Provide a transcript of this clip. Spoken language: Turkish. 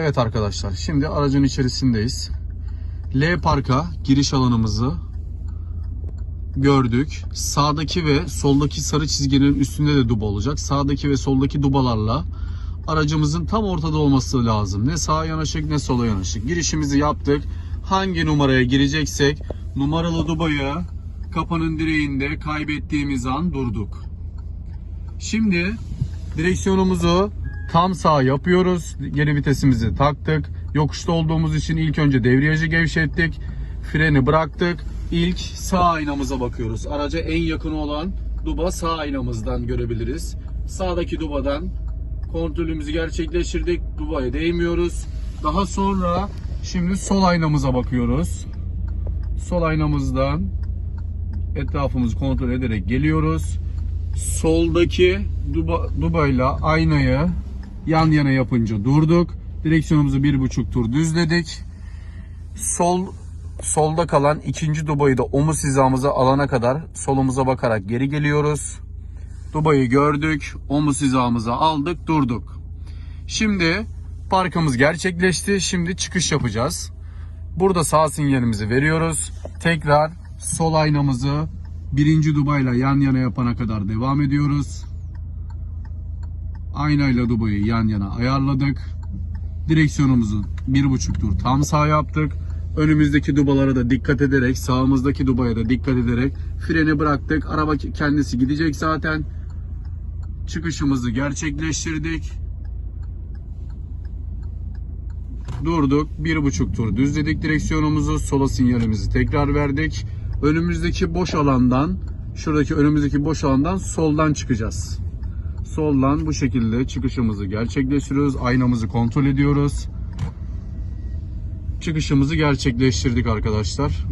Evet arkadaşlar şimdi aracın içerisindeyiz. L parka giriş alanımızı gördük. Sağdaki ve soldaki sarı çizginin üstünde de duba olacak. Sağdaki ve soldaki dubalarla aracımızın tam ortada olması lazım. Ne sağa yanaşık ne sola yanaşık. Girişimizi yaptık. Hangi numaraya gireceksek numaralı dubayı kapının direğinde kaybettiğimiz an durduk. Şimdi direksiyonumuzu tam sağ yapıyoruz. Geri vitesimizi taktık. Yokuşta olduğumuz için ilk önce debriyajı gevşettik. Freni bıraktık. İlk sağ aynamıza bakıyoruz. Araca en yakın olan duba sağ aynamızdan görebiliriz. Sağdaki dubadan kontrolümüzü gerçekleştirdik. Dubaya değmiyoruz. Daha sonra şimdi sol aynamıza bakıyoruz. Sol aynamızdan etrafımızı kontrol ederek geliyoruz. Soldaki duba, dubayla aynayı yan yana yapınca durduk. Direksiyonumuzu bir buçuk tur düzledik. Sol solda kalan ikinci dubayı da omuz hizamıza alana kadar solumuza bakarak geri geliyoruz. Dubayı gördük, omuz hizamıza aldık, durduk. Şimdi parkımız gerçekleşti. Şimdi çıkış yapacağız. Burada sağ sinyalimizi veriyoruz. Tekrar sol aynamızı birinci dubayla yan yana yapana kadar devam ediyoruz. Aynayla dubayı yan yana ayarladık. Direksiyonumuzu bir buçuk tur tam sağ yaptık. Önümüzdeki dubalara da dikkat ederek, sağımızdaki dubaya da dikkat ederek freni bıraktık. Araba kendisi gidecek zaten. Çıkışımızı gerçekleştirdik. Durduk. Bir buçuk tur düzledik direksiyonumuzu. Sola sinyalimizi tekrar verdik. Önümüzdeki boş alandan, şuradaki önümüzdeki boş alandan soldan çıkacağız. Soldan bu şekilde çıkışımızı gerçekleştiriyoruz. Aynamızı kontrol ediyoruz. Çıkışımızı gerçekleştirdik arkadaşlar.